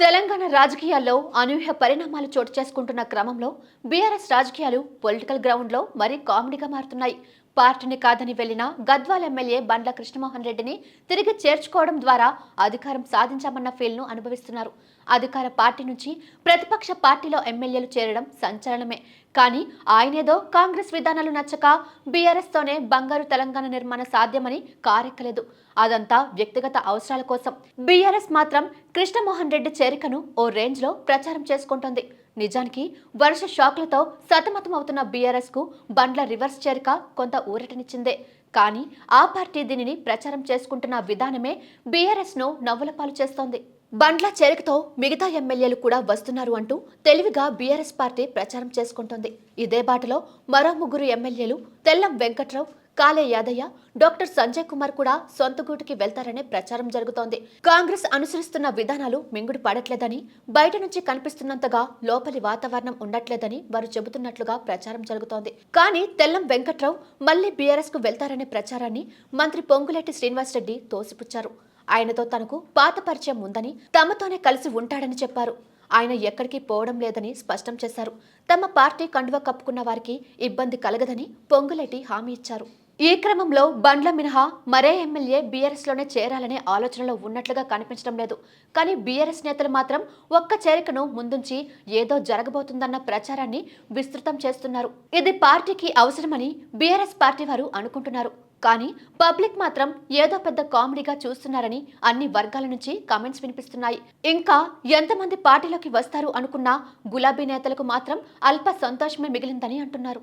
తెలంగాణ రాజకీయాల్లో అనూహ్య పరిణామాలు చోటు చేసుకుంటున్న క్రమంలో బీఆర్ఎస్ రాజకీయాలు పొలిటికల్ గ్రౌండ్లో మరీ కామెడీగా మారుతున్నాయి. పార్టీని కాదని వెళ్ళిన గద్వాల్ ఎమ్మెల్యే బండ్ల కృష్ణమోహన్ రెడ్డిని తిరిగి చేర్చుకోవడం ద్వారా అధికారం సాధించామన్న ఫీల్ను అనుభవిస్తున్నారు. అధికార పార్టీ నుంచి ప్రతిపక్ష పార్టీలో ఎమ్మెల్యేలు చేరడం సంచలనమే. కానీ ఆయనేదో కాంగ్రెస్ విధానాలు నచ్చక బీఆర్ఎస్ తోనే బంగారు తెలంగాణ నిర్మాణ సాధ్యమని కారెక్కలేదు. అదంతా వ్యక్తిగత అవసరాల కోసం. బీఆర్ఎస్ మాత్రం కృష్ణమోహన్ రెడ్డి చేరికను ఓ రేంజ్లో ప్రచారం చేసుకుంటోంది. నిజానికి వరుస షాక్లతో సతమతమవుతున్న బీఆర్ఎస్కు బండ్ల రివర్స్ చేరిక కొంత ఊరటనిచ్చిందే. కానీ ఆ పార్టీ దీనిని ప్రచారం చేసుకుంటున్న విధానమే బీఆర్ఎస్ను నవ్వుల పాలు చేస్తోంది. బండ్ల చేరికతో మిగతా ఎమ్మెల్యేలు కూడా వస్తున్నారు అంటూ తెలివిగా బీఆర్ఎస్ పార్టీ ప్రచారం చేసుకుంటోంది. ఇదే బాటలో మరో ముగ్గురు ఎమ్మెల్యేలు తెల్లం వెంకట్రావు కాలే యాదయ్య డాక్టర్ సంజయ్ కుమార్ కూడా సొంత గూటికి వెళ్తారనే ప్రచారం జరుగుతోంది. కాంగ్రెస్ అనుసరిస్తున్న విధానాలు మింగుడు పడట్లేదని బయట నుంచి కనిపిస్తున్నంతగా లోపలి వాతావరణం ఉండట్లేదని వారు చెబుతున్నట్లుగా ప్రచారం జరుగుతోంది. కానీ తెల్లం వెంకట్రావు మళ్ళీ బీఆర్ఎస్కు వెళ్తారనే ప్రచారాన్ని మంత్రి పొంగులేటి శ్రీనివాసరెడ్డి తోసిపుచ్చారు. ఆయనతో తనకు పాత పరిచయం ఉందని తమతోనే కలిసి ఉంటాడని చెప్పారు. ఆయన ఎక్కడికి పోవడం లేదని స్పష్టం చేశారు. తమ పార్టీ కండువ కప్పుకున్న వారికి ఇబ్బంది కలగదని పొంగులేటి హామీ ఇచ్చారు. ఈ క్రమంలో బండ్ల మినహా మరే ఎమ్మెల్యే బీఆర్ఎస్లోనే చేరాలనే ఆలోచనలో ఉన్నట్లుగా కనిపించడం లేదు. కానీ బీఆర్ఎస్ నేతలు మాత్రం ఒక్క చేరికను ముందుంచి ఏదో జరగబోతుందన్న ప్రచారాన్ని విస్తృతం చేస్తున్నారు. ఇది పార్టీకి అవసరమని బీఆర్ఎస్ పార్టీ వారు అనుకుంటున్నారు. కానీ పబ్లిక్ మాత్రం ఏదో పెద్ద కామెడీగా చూస్తున్నారని అన్ని వర్గాల నుంచి కామెంట్స్ వినిపిస్తున్నాయి. ఇంకా ఎంతమంది పార్టీలోకి వస్తారు అనుకున్నా గులాబీ నేతలకు మాత్రం అల్ప సంతోషమే మిగిలిందని అంటున్నారు.